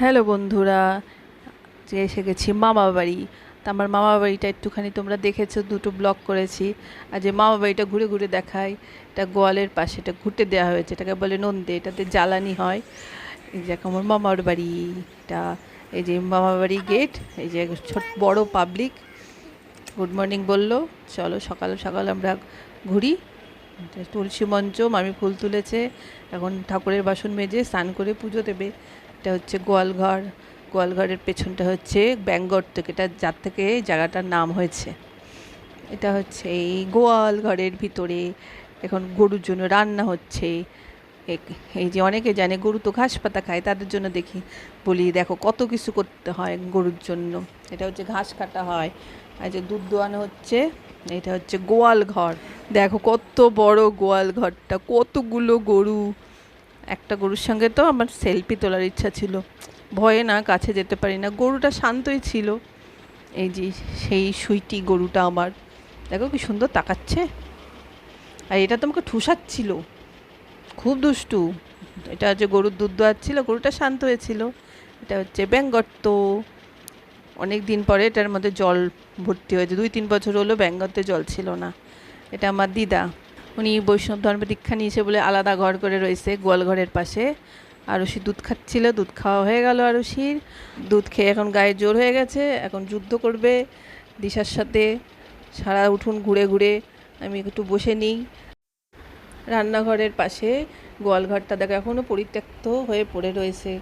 Hello বন্ধুরা, যে এসে গেছি মামা বাড়ি। তা আমার মামা বাড়িটা একটুখানি তোমরা দেখেছ, দুটো ব্লগ করেছি। আর যে মামা বাড়িটা ঘুরে ঘুরে দেখাই, এটা গোয়ালের পাশে, এটা ঘুরতে দেওয়া হয়েছে, এটাকে বলে নন্দে, এটাতে জ্বালানি হয়। এই যে আমার মামার বাড়ি এটা এই যে মামা বাড়ি গেট এই যে ছোট বড় পাবলিক গুড মর্নিং বলল, চলো সকাল সকাল আমরা ঘুরি। তুলসী মঞ্চ, মামি ফুল তুলেছে, এখন ঠাকুরের বাসন মেজে স্নান করে পুজো দেবে। এটা হচ্ছে গোয়ালঘর। গোয়ালঘরের পেছনটা হচ্ছে ব্যাঙ্গর্তক এটা যার থেকে জায়গাটার নাম হয়েছে। এটা হচ্ছে এই গোয়াল ঘরের ভিতরে এখন গরুর জন্য রান্না হচ্ছে। এই যে অনেকে জানে গরু তো ঘাস পাতা খায়, তাদের জন্য দেখি, বলি দেখো কত কিছু করতে হয় গরুর জন্য। এটা হচ্ছে ঘাস কাটা হয়। আর যে দুধ দোয়ানো হচ্ছে, এটা হচ্ছে গোয়াল ঘর দেখো কত বড় গোয়াল ঘরটা কতগুলো গরু একটা গরুর সঙ্গে তো আমার সেলফি তোলার ইচ্ছা ছিল। ভয়ে না কাছে যেতে পারি না। গরুটা শান্তই ছিল। এই যে সেই সুইটি গরুটা আমার। দেখো কি সুন্দর তাকাচ্ছে। আর এটা তো আমাকে ঠুসাচ্ছিল। খুব দুষ্টু। এটা হচ্ছে গরুর দুধ দোয়াচ্ছিল, গরুটা শান্ত হয়েছিল। এটা হচ্ছে ব্যাঙ্গর্ত অনেক দিন পরে এটার মধ্যে জল ভর্তি হয়েছে। দুই তিন বছর হলো ব্যাঙ্গর্তে জল ছিল না। এটা আমার দিদা। উনি বৈষ্ণব ধর্ম দীক্ষা নিয়েছে বলে আলাদা ঘর করে রয়েছে গোয়ালঘরের পাশে। আরশি দুধ খাচ্ছিল, দুধ খাওয়া হয়ে গেল আরশির দুধ খেয়ে এখন গায়ে জোর হয়ে গেছে, এখন যুদ্ধ করবে দিশার সাথে। সারা উঠুন ঘুরে ঘুরে, আমি একটু বসে নিই। রান্নাঘরের পাশে গোয়ালঘরটা দেখো এখনও পরিত্যক্ত হয়ে পড়ে রয়েছে।